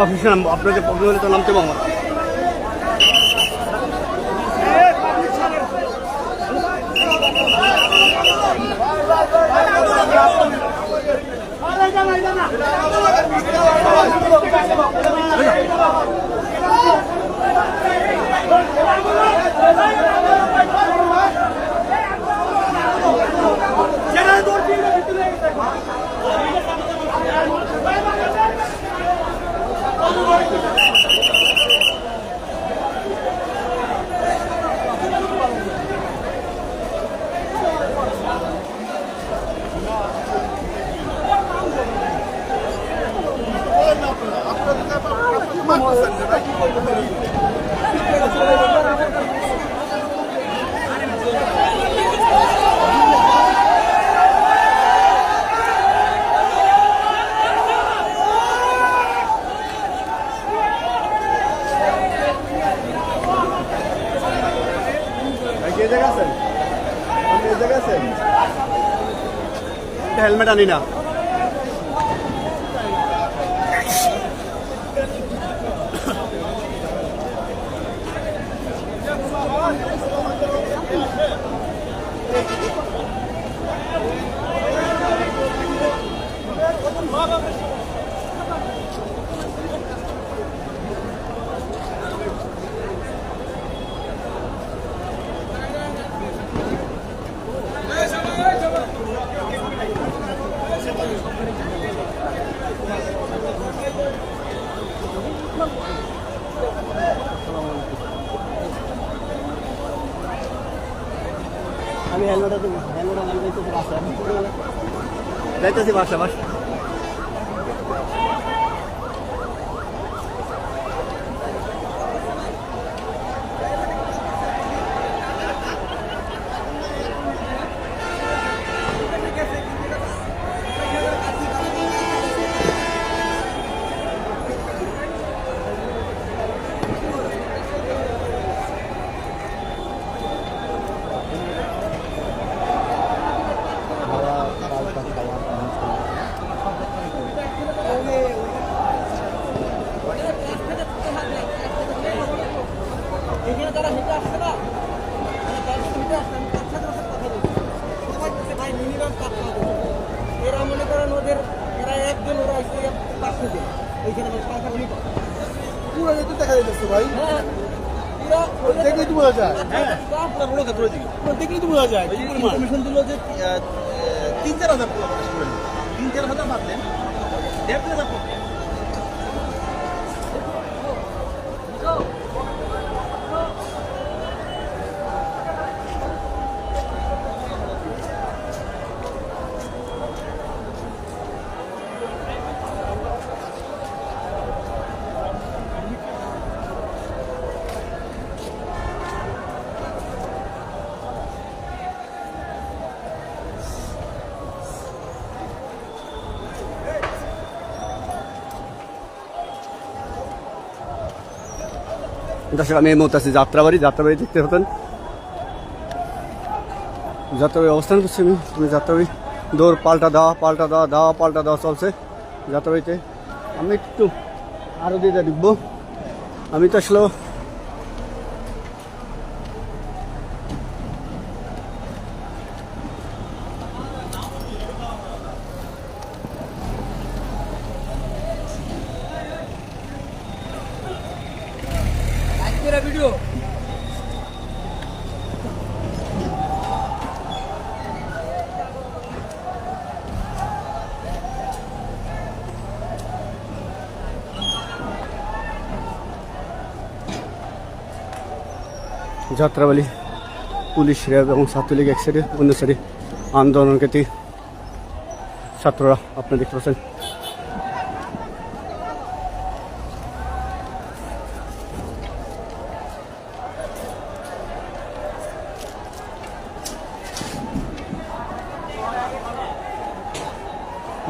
অফিসে নাম আপনাদের প্রবলেম হলে তো নামতে পারব না। ভাই কে জায়গা আছেন আপনি এই জায়গা আছেন হেলমেট আনি না আমি হেলমেট আছে হেলমেট আমি যাইতেছি বাসা যাইতেছি বাসা বাসা পুরো যেতে দেখা যাচ্ছে ভাই। হ্যাঁ। দেখলেই তো বোঝা যায়। হ্যাঁ। পুরো দেখলেই তো বোঝা যায়। কি দিল যে তিন চার হাজার তিন চার হাজার বাদলেন দেড় হাজার দর্শক আমি এই মুহূর্তে আছি যাত্রাবাড়ি যাত্রাবাড়ি দেখতে হতেন। যাত্রাবাড়ি অবস্থান করছি আমি তুমি যাত্রাবাড়ি দৌড় পাল্টা দেওয়া পাল্টা দেওয়া দেওয়া পাল্টা দেওয়া চলছে যাত্রাবাড়িতে। আমি একটু আরও দিয়ে দেখব। আমি তো আসলে ভিডিও যাত্রাবাড়ি পুলিশ র্যাব এবং ছাত্রলীগ এক সাইডে অন্য সাইডে আন্দোলনকারী ছাত্ররা আপনি দেখতে পাচ্ছেন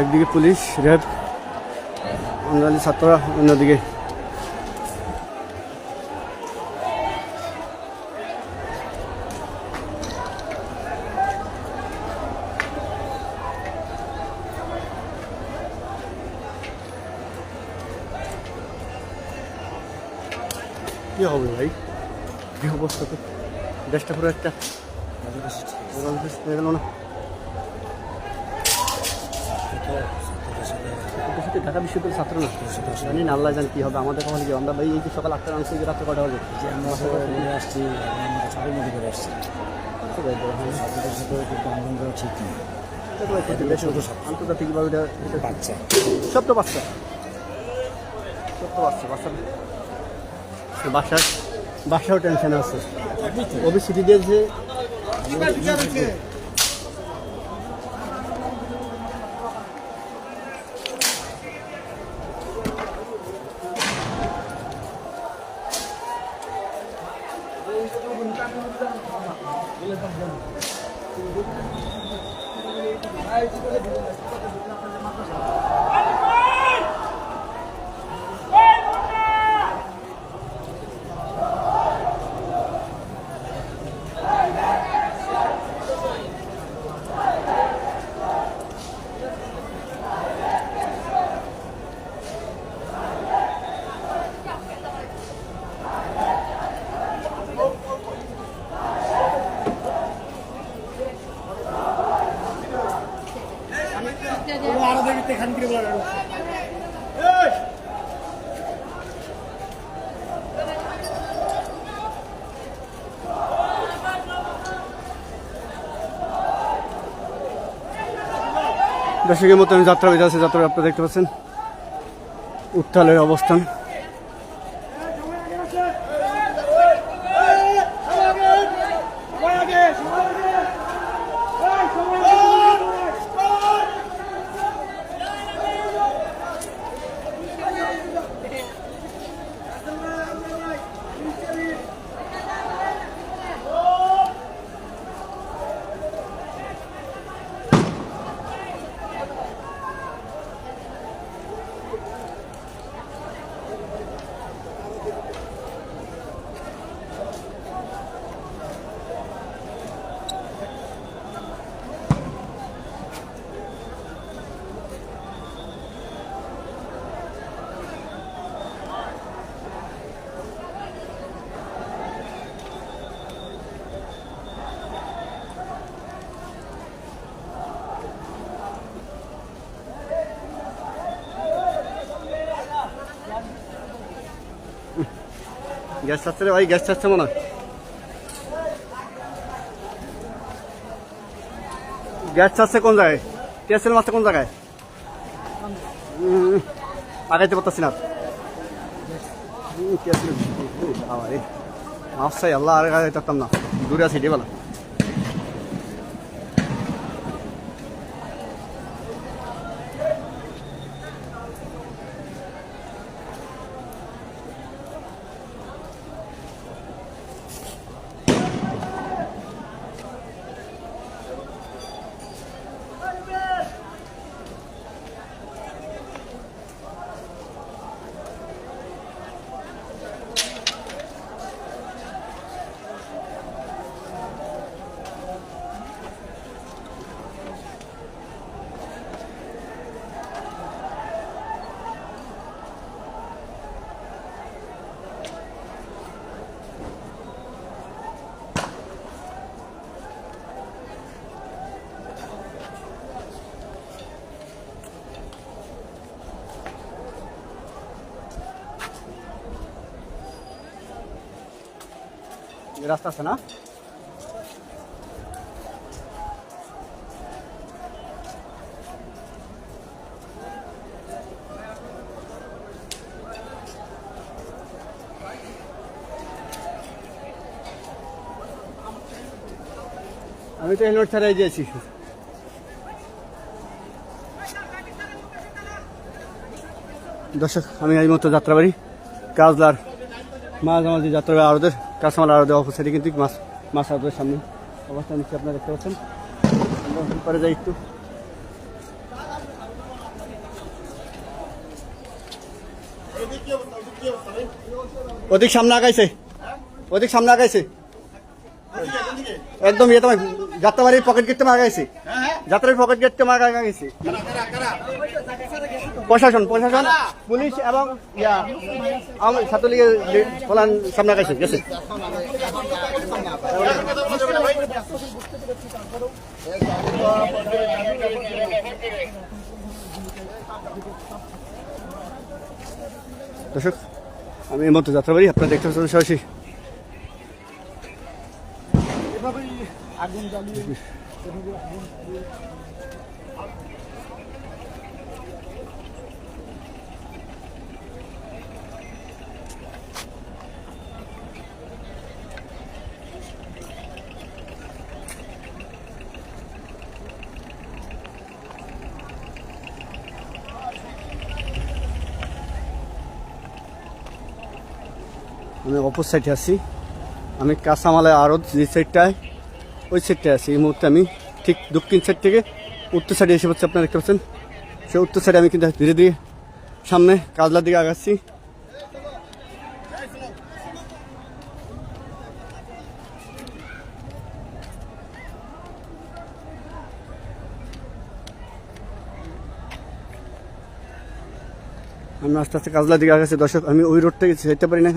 একদিকে পুলিশ র্যাব অন্যান্য ছাত্ররা অন্যদিকে। কি হবে ভাই? গৃহবস্থ তো দেশটা পরে একটা না? এটা শুধু ঢাকা বিশ্ববিদ্যালয়ের ছাত্র না জানি না আল্লাহ জানি কি হবে আমাদের কখন কি আমরা এই যে সকাল আটটা আনছি রাত্রে কটা হবে যে আমরা নিয়ে আসছি মধ্যে করে আসছি। ছাত্রদের সাথে আন্দোলন করা ঠিক নেই আন্তর্জাতিকভাবে এটা এটা বাচ্চা। সব তো বাচ্চা। সব তো বাচ্চা বাচ্চা বাসার? বাসাও টেনশন আছে। ওবিসিটি দিয়েছে। আরও দেখি এখান থেকে দর্শকের মতো যাত্রা বেঁধে আছে যাত্রা আপনারা দেখতে পাচ্ছেন। উত্তালের অবস্থান। গ্যাস ছাড়ছে রে ভাই, গ্যাস ছাড়ছে মনে হয়। গ্যাস ছাড়ছে কোন জায়গায়? টিয়াসেল মারছে কোন জায়গায়? আগাইতে পারতাছি না। টিয়াসেল আল্লাহ আর আগাইতে পারতাম না। দূরে আছে এটি রাস্তা আছে না? আমি তো হেলমেট ছাড়াই দিয়েছি দর্শক, আমি এই মতো যাত্রাবাড়ি, কাজলার মাঝামাঝি যাত্রা আরদের কাঁচামাল দেওয়া অপসাইডে কিন্তু মাছ মাছ আরদের সামনে অবস্থান নিচ্ছে, আপনারা দেখতে পাচ্ছেন। পরে যাই একটু। অধিক সামনে আগাইছে। অধিক সামনে আগাইছে। একদম ইয়ে তোমার যাত্রাবাড়ির পকেট গেটটা মারা গেছে যাত্রাবাড়ির পকেট গেটটা মারা গেছে। প্রশাসন প্রশাসন, পুলিশ এবং ইয়া ছাত্রলীগের প্রধান সামনে গেছে গেছে। দর্শক, আমি এই মতো যাত্রাবাড়ি আপনারা দেখতে পাচ্ছেন সরাসরি। আমি অপর সাইডে আছি। আমি কাঁচামালে আরও যে সাইডটায় ওই সাইডটা আছি। এই মুহূর্তে আমি ঠিক দক্ষিণ সাইড থেকে উত্তর সাইডে এসে পড়ছি, আপনারা দেখতে পাচ্ছেন। সেই উত্তর সাইডে আমি কিন্তু ধীরে ধীরে সামনে কাজলার দিকে আগাচ্ছি। আমি আস্তে আস্তে কাজলার দিকে আগাচ্ছি। দর্শক, আমি ওই রোড থেকে যেতে পারি না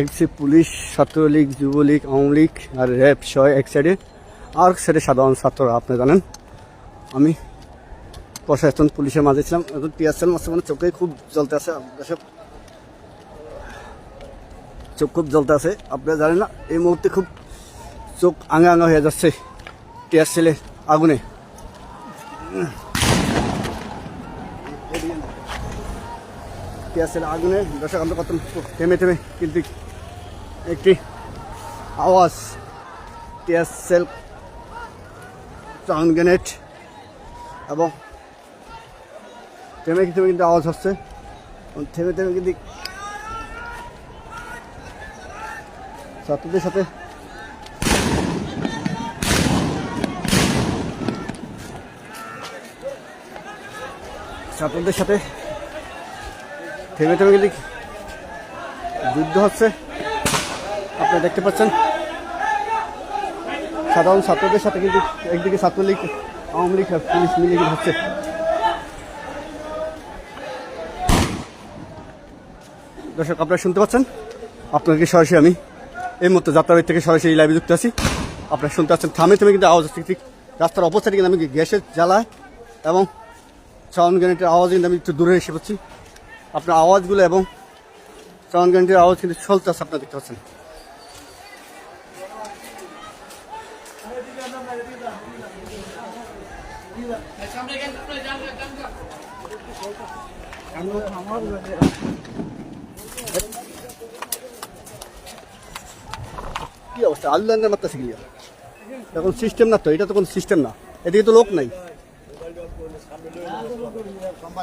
একসি পুলিশ, ছাত্রলীগ, যুবলীগ আওয়ামী লীগ আর র্যাব সহ এক সাইডে আর এক সাইডে সাধারণ ছাত্ররা, আপনি জানেন। আমি প্রশাসন পুলিশের মাঝে ছিলাম। এখন টিয়ারসেল মাসে মানে চোখে খুব জ্বলতে আছে চোখ খুব জ্বলতে আছে আপনারা জানেন না, এই মুহূর্তে খুব চোখ আঙা আঙা হয়ে যাচ্ছে টিয়ারসেলে আগুনে। টিয়ারসেল আগুনে দর্শক আমরা কত থেমে থেমে কিন্তু একটি আওয়াজ টিয়ারসেল সাউন্ড গ্রেনেড এবং থেমে থেমে কিন্তু আওয়াজ হচ্ছে। থেমে থেমে কিন্তু ছাত্রদের সাথে ছাত্রদের সাথে থেমে থেমে কিন্তু যুদ্ধ হচ্ছে। আপনারা দেখতে পাচ্ছেন। সাধারণ ছাত্রদের সাথে কিন্তু একদিকে ছাত্রলীগ, আওয়ামী লীগ আর পুলিশ মিলে কিন্তু হচ্ছে। দর্শক, আপনারা শুনতে পাচ্ছেন? আপনাকে সরাসরি আমি এই মুহূর্তে যাত্রাবাড়ি থেকে সরাসরি লাইভে যুক্ত আছি। আপনারা শুনতে পাচ্ছেন, থামে থেমে কিন্তু আওয়াজ ঠিক রাস্তার সাইডে কিন্তু আমি গ্যাসের জ্বালায় এবং সাউন্ড গ্রেনেটের আওয়াজ কিন্তু আমি একটু দূরে এসে পড়ছি। আপনার আওয়াজগুলো এবং সাউন্ড গ্রেনেটের আওয়াজ কিন্তু চলতে আছে, আপনারা দেখতে পাচ্ছেন। কি অবস্থা? আলু আল্লাহ মারতেছে গিয়ে এখন সিস্টেম না তো, এটা তো কোনো সিস্টেম না। এদিকে তো লোক নাই। সামনে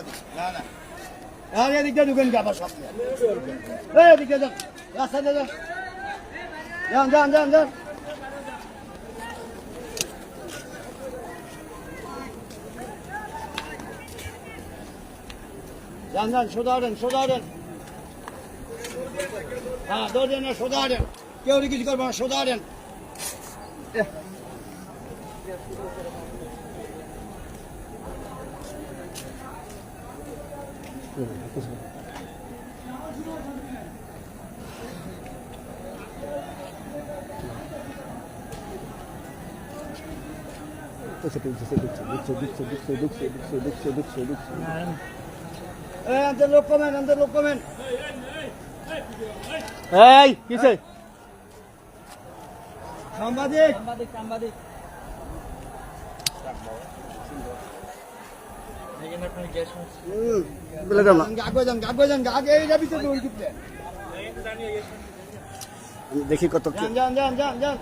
এই, এদিকে যান। রাস্তা দিয়ে যান যান যান যান যান যান যান সোজা দেন সোজা দেন হ্যাঁ দৌড়েন না সোজা দেন কেউ কিছু করব না সোজা দেন এই আনতে লোক কমেন আনতে লোক কমেন। এই কিসে? সাংবাদিক। সাংবাদিক সাংবাদিক দেখি কত যান যান যান যান যান।